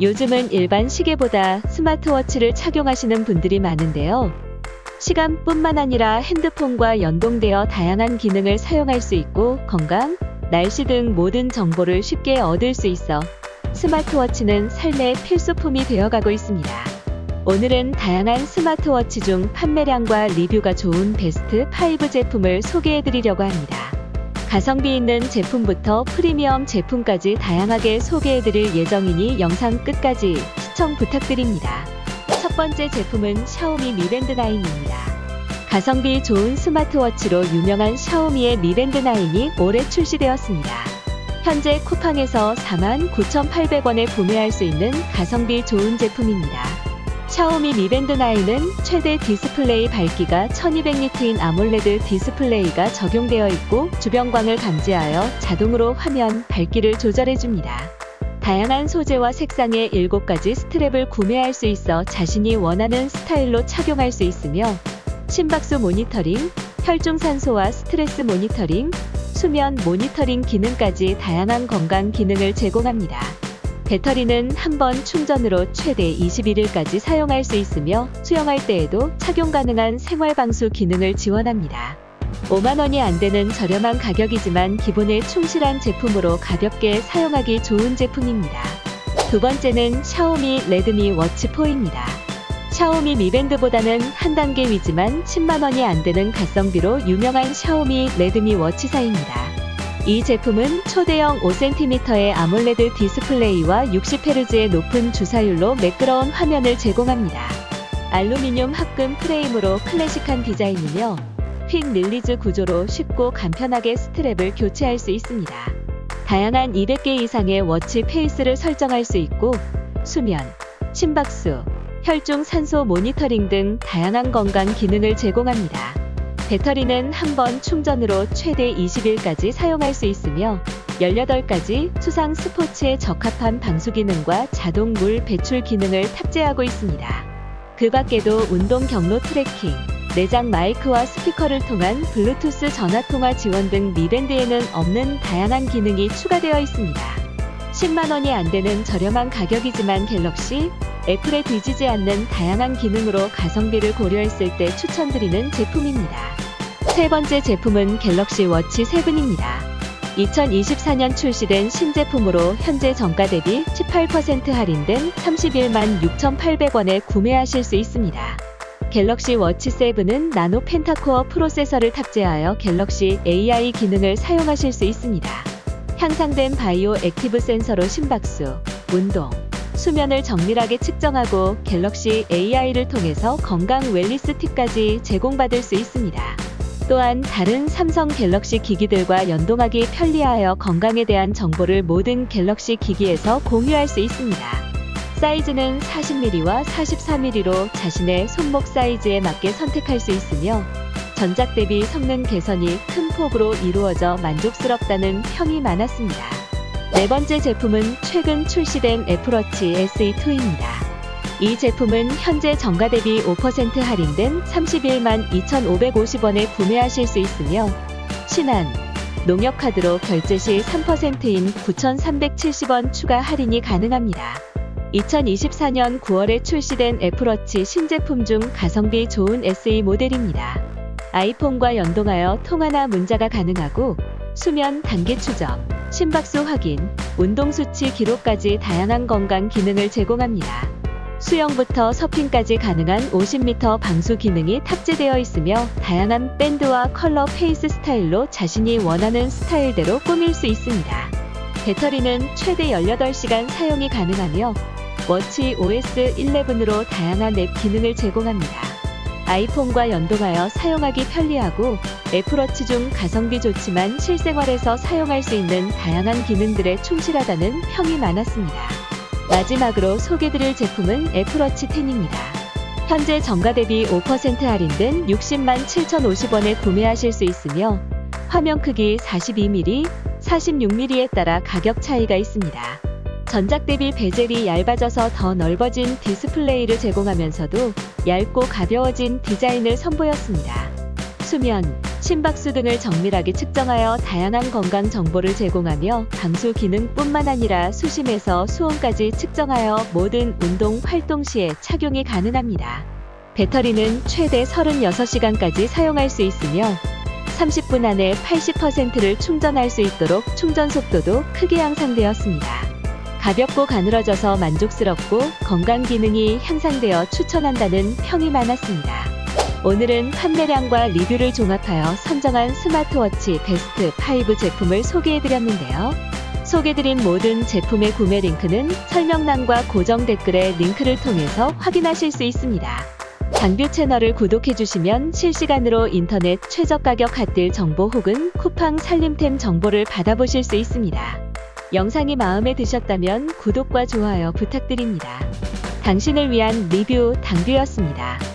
요즘은 일반 시계보다 스마트워치를 착용하시는 분들이 많은데요. 시간뿐만 아니라 핸드폰과 연동되어 다양한 기능을 사용할 수 있고 건강, 날씨 등 모든 정보를 쉽게 얻을 수 있어 스마트워치는 삶의 필수품이 되어가고 있습니다. 오늘은 다양한 스마트워치 중 판매량과 리뷰가 좋은 베스트 5 제품을 소개해드리려고 합니다. 가성비 있는 제품부터 프리미엄 제품까지 다양하게 소개해드릴 예정이니 영상 끝까지 시청 부탁드립니다. 첫 번째 제품은 샤오미 미밴드 9입니다. 가성비 좋은 스마트워치로 유명한 샤오미의 미밴드 9이 올해 출시되었습니다. 현재 쿠팡에서 49,800원에 구매할 수 있는 가성비 좋은 제품입니다. 샤오미 미밴드 9은 최대 디스플레이 밝기가 1200니트인 아몰레드 디스플레이가 적용되어 있고 주변광을 감지하여 자동으로 화면 밝기를 조절해줍니다. 다양한 소재와 색상의 7가지 스트랩을 구매할 수 있어 자신이 원하는 스타일로 착용할 수 있으며 심박수 모니터링, 혈중산소와 스트레스 모니터링, 수면 모니터링 기능까지 다양한 건강 기능을 제공합니다. 배터리는 한 번 충전으로 최대 21일까지 사용할 수 있으며 수영할 때에도 착용 가능한 생활방수 기능을 지원합니다. 5만원이 안 되는 저렴한 가격이지만 기본에 충실한 제품으로 가볍게 사용하기 좋은 제품입니다. 두 번째는 샤오미 레드미 워치 4입니다. 샤오미 미밴드보다는 한 단계 위지만 10만원이 안 되는 가성비로 유명한 샤오미 레드미 워치사입니다. 이 제품은 초대형 5cm의 아몰레드 디스플레이와 60Hz의 높은 주사율로 매끄러운 화면을 제공합니다. 알루미늄 합금 프레임으로 클래식한 디자인이며 퀵 릴리즈 구조로 쉽고 간편하게 스트랩을 교체할 수 있습니다. 다양한 200개 이상의 워치 페이스를 설정할 수 있고 수면, 심박수, 혈중 산소 모니터링 등 다양한 건강 기능을 제공합니다. 배터리는 한 번 충전으로 최대 20일까지 사용할 수 있으며 18가지 수상 스포츠에 적합한 방수 기능과 자동 물 배출 기능을 탑재하고 있습니다. 그 밖에도 운동 경로 트래킹, 내장 마이크와 스피커를 통한 블루투스 전화 통화 지원 등 미밴드에는 없는 다양한 기능이 추가되어 있습니다. 10만원이 안 되는 저렴한 가격이지만 갤럭시, 애플에 뒤지지 않는 다양한 기능으로 가성비를 고려했을 때 추천드리는 제품입니다. 세 번째 제품은 갤럭시 워치 7입니다. 2024년 출시된 신제품으로 현재 정가 대비 18% 할인된 31만 6,800원에 구매하실 수 있습니다. 갤럭시 워치 7은 나노 펜타코어 프로세서를 탑재하여 갤럭시 AI 기능을 사용하실 수 있습니다. 향상된 바이오 액티브 센서로 심박수, 운동, 수면을 정밀하게 측정하고 갤럭시 AI를 통해서 건강 웰리스 팁까지 제공받을 수 있습니다. 또한 다른 삼성 갤럭시 기기들과 연동하기 편리하여 건강에 대한 정보를 모든 갤럭시 기기에서 공유할 수 있습니다. 사이즈는 40mm와 44mm로 자신의 손목 사이즈에 맞게 선택할 수 있으며 전작 대비 성능 개선이 큰 폭으로 이루어져 만족스럽다는 평이 많았습니다. 네 번째 제품은 최근 출시된 애플워치 SE2입니다. 이 제품은 현재 정가 대비 5% 할인된 31만 2,550원에 구매하실 수 있으며 신한, 농협카드로 결제 시 3%인 9,370원 추가 할인이 가능합니다. 2024년 9월에 출시된 애플워치 신제품 중 가성비 좋은 SE 모델입니다. 아이폰과 연동하여 통화나 문자가 가능하고 수면 단계 추적, 심박수 확인, 운동 수치 기록까지 다양한 건강 기능을 제공합니다. 수영부터 서핑까지 가능한 50m 방수 기능이 탑재되어 있으며 다양한 밴드와 컬러 페이스 스타일로 자신이 원하는 스타일대로 꾸밀 수 있습니다. 배터리는 최대 18시간 사용이 가능하며 워치 OS 11으로 다양한 앱 기능을 제공합니다. 아이폰과 연동하여 사용하기 편리하고 애플워치 중 가성비 좋지만 실생활에서 사용할 수 있는 다양한 기능들에 충실하다는 평이 많았습니다. 마지막으로 소개드릴 제품은 애플워치 10입니다. 현재 정가 대비 5% 할인된 60만 7,050원에 구매하실 수 있으며 화면 크기 42mm, 46mm에 따라 가격 차이가 있습니다. 전작 대비 베젤이 얇아져서 더 넓어진 디스플레이를 제공하면서도 얇고 가벼워진 디자인을 선보였습니다. 수면, 심박수 등을 정밀하게 측정하여 다양한 건강 정보를 제공하며 방수 기능뿐만 아니라 수심에서 수온까지 측정하여 모든 운동 활동 시에 착용이 가능합니다. 배터리는 최대 36시간까지 사용할 수 있으며 30분 안에 80%를 충전할 수 있도록 충전 속도도 크게 향상되었습니다. 가볍고 가늘어져서 만족스럽고 건강 기능이 향상되어 추천한다는 평이 많았습니다. 오늘은 판매량과 리뷰를 종합하여 선정한 스마트워치 베스트 5 제품을 소개해드렸는데요. 소개드린 모든 제품의 구매 링크는 설명란과 고정 댓글의 링크를 통해서 확인하실 수 있습니다. 장뷰 채널을 구독해주시면 실시간으로 인터넷 최저 가격 핫딜 정보 혹은 쿠팡 살림템 정보를 받아보실 수 있습니다. 영상이 마음에 드셨다면 구독과 좋아요 부탁드립니다. 당신을 위한 리뷰 당뷰였습니다.